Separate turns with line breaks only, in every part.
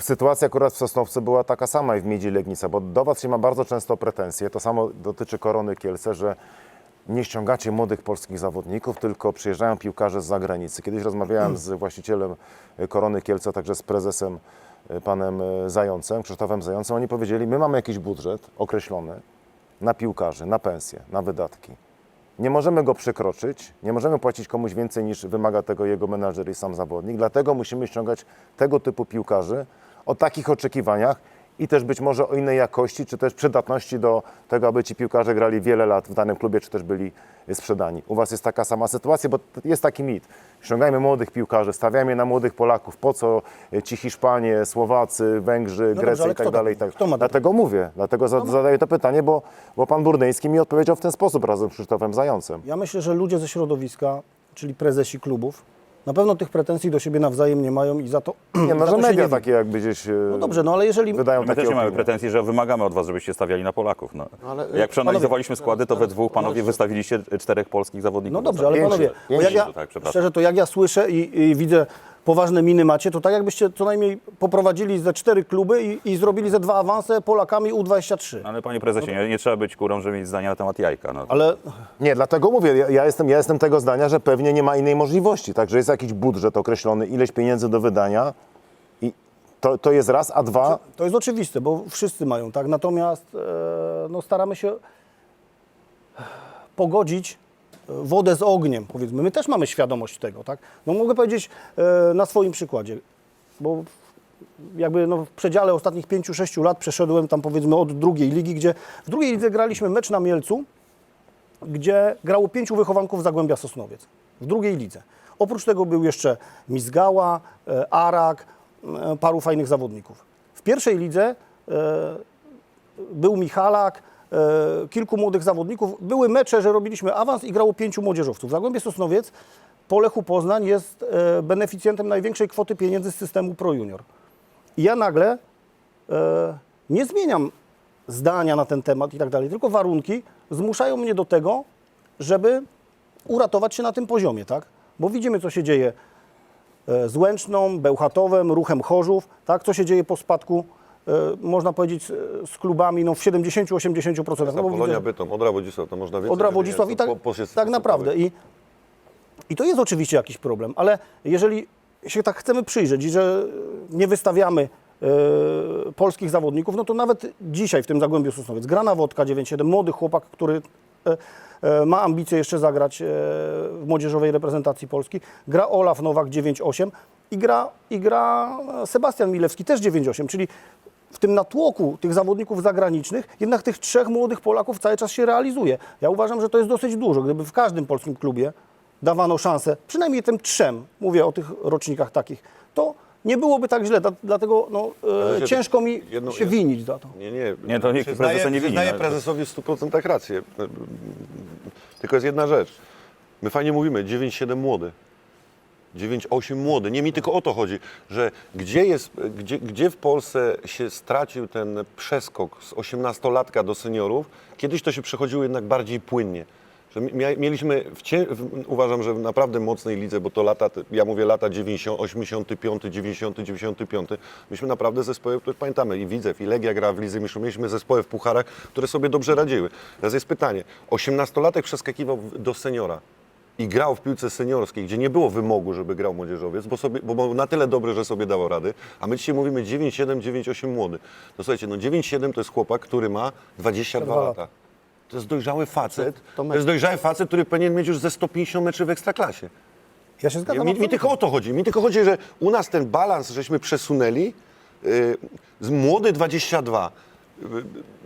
Sytuacja akurat w Sosnowcu była taka sama i w Miedzi Legnica, bo do Was się ma bardzo często pretensje. To samo dotyczy Korony Kielce, że nie ściągacie młodych polskich zawodników, tylko przyjeżdżają piłkarze z zagranicy. Kiedyś rozmawiałem z właścicielem Korony Kielce, także z prezesem e, panem e, Zającem, Krzysztofem Zającem. Oni powiedzieli, my mamy jakiś budżet określony na piłkarzy, na pensje, na wydatki. Nie możemy go przekroczyć, nie możemy płacić komuś więcej niż wymaga tego jego menadżer i sam zawodnik, dlatego musimy ściągać tego typu piłkarzy o takich oczekiwaniach i też być może o innej jakości, czy też przydatności do tego, aby ci piłkarze grali wiele lat w danym klubie, czy też byli sprzedani. U Was jest taka sama sytuacja, bo jest taki mit. Ściągajmy młodych piłkarzy, stawiamy na młodych Polaków. Po co ci Hiszpanie, Słowacy, Węgrzy,
No
i tak dalej. tak. Dlatego mówię, dlatego za- zadaję to pytanie, bo, bo pan Burdyński mi odpowiedział w ten sposób razem z Krzysztofem Zającem.
Ja myślę, że ludzie ze środowiska, czyli prezesi klubów, na pewno tych pretensji do siebie nawzajem nie mają i za to.
Nie, no, że media
nie
takie jakby gdzieś e,
No dobrze, no ale jeżeli.
wydają
My
takie
też nie mamy pretensji, że wymagamy od was, żebyście stawiali na Polaków. No.
Ale-
Jak przeanalizowaliśmy składy, to we dwóch panowie wystawiliście czterech polskich zawodników.
No dobrze, ale panowie, bo jak ja,
tak,
szczerze, to jak ja słyszę i, i widzę poważne miny macie, to tak jakbyście co najmniej poprowadzili ze cztery kluby i, i zrobili ze dwa awanse Polakami U23.
Ale panie prezesie, nie, nie trzeba być kurą, żeby mieć zdanie na temat jajka. No.
Ale
Nie, dlatego mówię, ja, ja, jestem, ja jestem tego zdania, że pewnie nie ma innej możliwości. Także jest jakiś budżet określony, ileś pieniędzy do wydania i to, to jest raz, a dwa,
to jest oczywiste, bo wszyscy mają, tak? Natomiast e, no, staramy się pogodzić wodę z ogniem, powiedzmy. My też mamy świadomość tego, tak? No mogę powiedzieć e, na swoim przykładzie, bo jakby no, w przedziale ostatnich 5-6 lat przeszedłem tam powiedzmy od drugiej ligi, gdzie w drugiej lidze graliśmy mecz na Mielcu, gdzie grało pięciu wychowanków Zagłębia Sosnowiec. W drugiej lidze. Oprócz tego był jeszcze Mizgała, e, Arak, e, paru fajnych zawodników. W pierwszej lidze był Michalak, kilku młodych zawodników. Były mecze, że robiliśmy awans i grało pięciu młodzieżowców. Zagłębie Sosnowiec po Lechu Poznań jest e, beneficjentem największej kwoty pieniędzy z systemu Pro Junior. I ja nagle e, nie zmieniam zdania na ten temat i tak dalej, tylko warunki zmuszają mnie do tego, żeby uratować się na tym poziomie, tak? Bo widzimy, co się dzieje e, z Łęczną, Bełchatowem, Ruchem Chorzów, tak? Co się dzieje po spadku, e, można powiedzieć, e, z klubami no, w 70-80%.
Ta
No, bo
Polonia
widzę,
Bytom, Odra Wodzisław, to można więcej
Odra Wodzisław i tak,
po- poszedł
tak naprawdę. I, I to jest oczywiście jakiś problem, ale jeżeli się tak chcemy przyjrzeć i że nie wystawiamy e, polskich zawodników, no to nawet dzisiaj w tym Zagłębiu Sosnowiec gra na Wodka 9-7, młody chłopak, który e, e, ma ambicje jeszcze zagrać e, w młodzieżowej reprezentacji Polski, gra Olaf Nowak 9-8 i gra, i gra Sebastian Milewski też 9-8, czyli w tym natłoku tych zawodników zagranicznych jednak tych trzech młodych Polaków cały czas się realizuje. Ja uważam, że to jest dosyć dużo. Gdyby w każdym polskim klubie dawano szansę, przynajmniej tym trzem, mówię o tych rocznikach takich, to nie byłoby tak źle. Dla- Dlatego no, e,
się-
ciężko mi
jedno-
się winić za to.
Nie, nie.
Nie, to nikt prezesa nie wini,
Przyznaję
no.
prezesowi w 100% rację. Tylko jest jedna rzecz. My fajnie mówimy, 9-7 młody. 9-8 młody. Nie mi tylko o to chodzi, że gdzie, jest, gdzie, gdzie w Polsce się stracił ten przeskok z 18-latka do seniorów, kiedyś to się przechodziło jednak bardziej płynnie. Że mieliśmy, w cie, w, uważam, że w naprawdę mocnej lidze, bo to lata, ja mówię lata 90, 85, 90, 95, myśmy naprawdę zespoły, które pamiętamy, i Widzew, i Legia gra w Lidze Mistrzów, mieliśmy zespoły w pucharach, które sobie dobrze radziły. Teraz jest pytanie, 18-latek przeskakiwał do seniora i grał w piłce seniorskiej, gdzie nie było wymogu, żeby grał młodzieżowiec, bo, sobie, bo był na tyle dobry, że sobie dało rady, a my dzisiaj mówimy 9-7, 9-8 młody. To słuchajcie, no 9-7 to jest chłopak, który ma 22
lata.
lata. To jest dojrzały facet,
To
jest dojrzały facet, który powinien mieć już ze 150 meczy w Ekstraklasie.
Ja się zgadzam.
Mi, mi tylko o to chodzi. Mi tylko chodzi, że u nas ten balans, żeśmy przesunęli yy, z młody 22.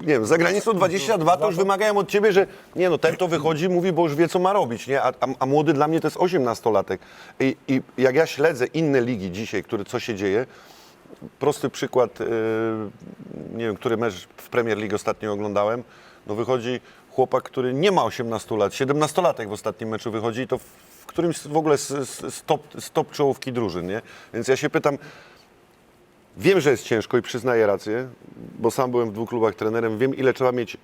Nie wiem, za granicą 22 to już wymagają od ciebie, że nie no, ten to wychodzi, mówi, bo już wie, co ma robić, nie? A, a, a młody dla mnie to jest 18-latek. I, I jak ja śledzę inne ligi dzisiaj, które, co się dzieje, prosty przykład, yy, nie wiem, który mecz w Premier League ostatnio oglądałem, no wychodzi chłopak, który nie ma 18 lat, 17-latek w ostatnim meczu wychodzi i to w, w którymś w ogóle z, z, z, top, z top czołówki drużyn, nie? Więc ja się pytam, wiem, że jest ciężko i przyznaję rację, bo sam byłem w dwóch klubach trenerem, wiem ile trzeba mieć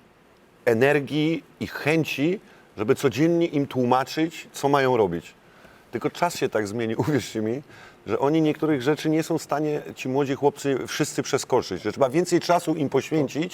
energii i chęci, żeby codziennie im tłumaczyć, co mają robić. Tylko czas się tak zmieni, uwierzcie mi, że oni niektórych rzeczy nie są w stanie, ci młodzi chłopcy, wszyscy przeskoczyć, że trzeba więcej czasu im poświęcić,